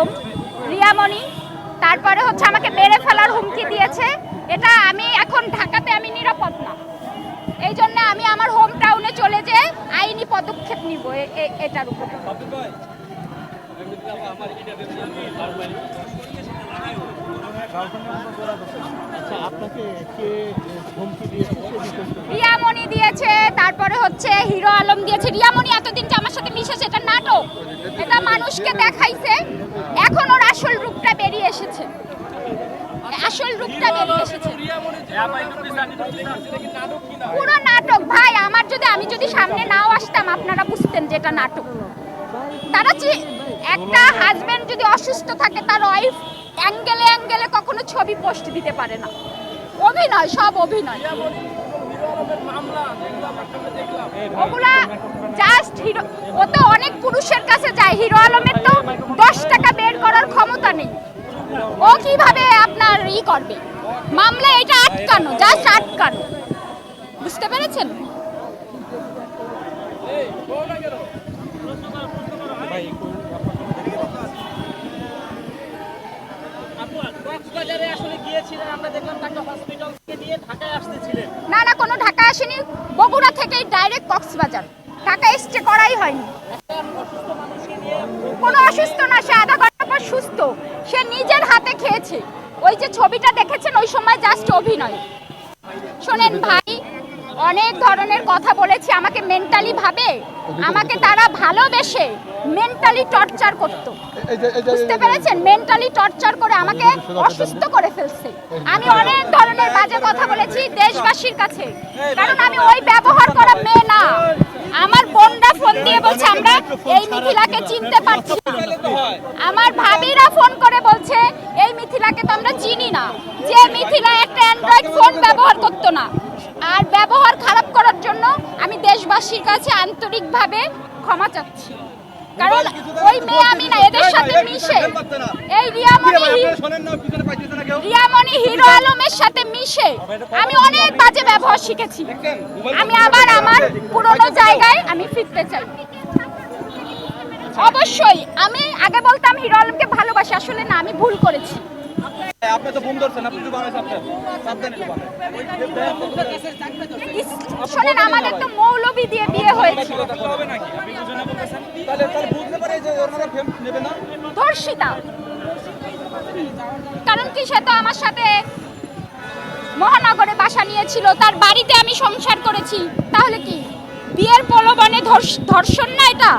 আলম রিয়ামণি, তারপরে হচ্ছে আমাকে মেরে ফেলার হুমকি দিয়েছে। এটা আমি এখন ঢাকাতে আমি নিরাপদ না। এই জন্য আমি আমার হোম টাউনে চলে যেয়ে আইনি পদক্ষেপ নিব এটার উপরে। রিয়ামণি দিয়েছে, তারপরে হচ্ছে হিরো আলম দিয়েছে। রিয়ামণি এতদিন যে আমার সাথে মিশেছে এটা মানুষকে দেখাইছে এখন ওর আসল রূপটা বেরিয়ে এসেছে। আসল রূপটা বেরিয়ে এসেছে। পুরো নাটক, ভাই, আমার যদি, আমি যদি সামনে নাও আসতাম, আপনারা বুঝতেন যে এটা নাটক। তারা একটা হাজবেন্ড যদি অসুস্থ থাকে, তার ওয়াইফ অ্যাঙ্গেলে অ্যাঙ্গেলে কখনো ছবি পোস্ট দিতে পারে না। অভিনয়, সব অভিনয়। ওগুলা জাস্ট হিরো ও তো অনেক পুরুষের কাছে যায়। হিরো আলমের তো দশ টাকা বের করার ক্ষমতা নেই। ও কীভাবে আপনার ই করবে? মামলা এটা আটকানো জাস্ট আটকানো। বুঝতে পেরেছেন? আসলে আমরা দেখলাম তাকে হসপিটাল থেকে নিয়ে ঢাকায় আসতেছিলেন। না না কোনো ঢাকা আসেনি। বগুড়া থেকেই ডাইরেক্ট কক্সবাজার। ঢাকা স্টে করাই হয়নি। কোনো অসুস্থ না সে আধা ঘণ্টা পর সুস্থ। সে নিজের হাতে খেয়েছে। ওই যে ছবিটা দেখেছেন ওই সময় জাস্ট অভিনয়। শোনেন ভাই অনেক ধরনের কথা বলেছে আমাকে মেন্টালি ভাবে আমাকে তারা ভালোবেসে মেন্টালি টর্চার করতো। বুঝতে পেরেছেন? মেন্টালি টর্চার করে আমাকে অসুস্থ করে ফেলছে। আমি অনেক ধরনের বাজে কথা বলেছি দেশবাসীর কাছে। কারণ আমি ওই ব্যবহার করা মেয়ে না। আমার বোনরা ফোন দিয়ে বলছে আমরা এই মিথিলাকে চিনতে পারছি না। আমার ভাবিরা ফোন করে বলছে এই মিথিলাকে তো আমরা চিনি না। যে মিথিলা একটা অ্যান্ড্রয়েড ফোন ব্যবহার করতো না আর ব্যবহার খারাপ করার জন্য আমি দেশবাসীর কাছে আন্তরিকভাবে ক্ষমা চাচ্ছি। কারণ ওই মেয়ে আমি না এদের সাথে মিশে। এই রিয়ামণি রিয়ামণি হিরো আলমের সাথে মিশে। আমি অনেক বাজে ব্যবহার শিখেছি। আমি আবার আমার পুরনো জায়গায় আমি ফিরতে চাই। অবশ্যই আমি আগে বলতাম হিরো আলমকে ভালোবাসি আসলে না আমি ভুল করেছি। আপনি তো বুম ধরছেন আপনি তো শোনেন আমাদের তো মৌলবি দিয়ে বিয়ে হয়েছে। হবে নাকি? আপনি বুঝে না বলতেছেন? তাহলে তাহলে বুঝতে পারে যে ওনারা ফেম নেবে না। ধর্ষিতা। কারণ কি সে তো আমার সাথে মহানগরে বাসা নিয়েছিল তার বাড়িতে আমি সংসার করেছি। তাহলে কি? বিয়ের প্রলোভনে ধর্ষ- ধর্ষণ না এটা?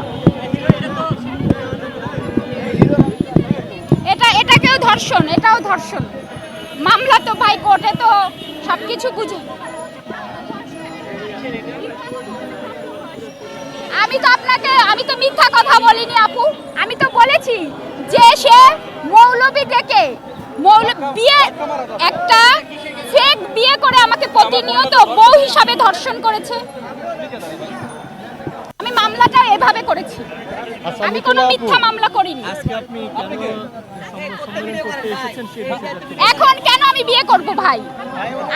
এটা এটাকেও ধর্ষণ এটাও ধর্ষণ। মামলা তো ভাই কোর্টে তো সবকিছু বুঝে। আমি তো আপনাকে আমি তো মিথ্যা কথা বলিনি আপু। আমি তো বলেছি যে সে মৌলবি থেকে বিয়ে একটা ফেক বিয়ে করে আমাকে প্রতিনিয়ত বউ হিসাবে ধর্ষণ করেছে। আমি মামলাটা এভাবে করেছি। আচ্ছা, আমি কোনো মিথ্যা মামলা করিনি। আজকে আপনি এখন কেন আমি বিয়ে করব ভাই?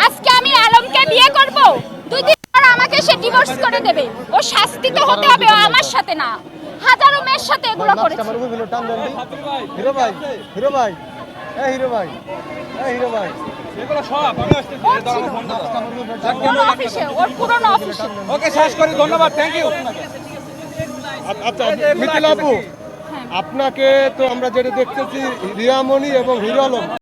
আজকে আমি আলমকে বিয়ে করব? দুই দিন পর আমাকে সে ডিভোর্স করে দেবে। ও শাস্তি তো হতে হবে ও আমার সাথে না। হাজারো মেয়ের সাথে এগুলো করেছে। হিরো ভাই হিরো ভাই এই হিরো ভাই এই হিরো ভাই। এগুলো সব আমি ওর দাঁড়ানো দাও। অফিসে ওর পুরনো অফিসে। ওকে শেষ করি ধন্যবাদ থ্যাংক ইউ আচ্ছা মিথিলা আপু। আপনাকে তো আমরা যেটা দেখতেছি রিয়ামণি এবং হিরো আলম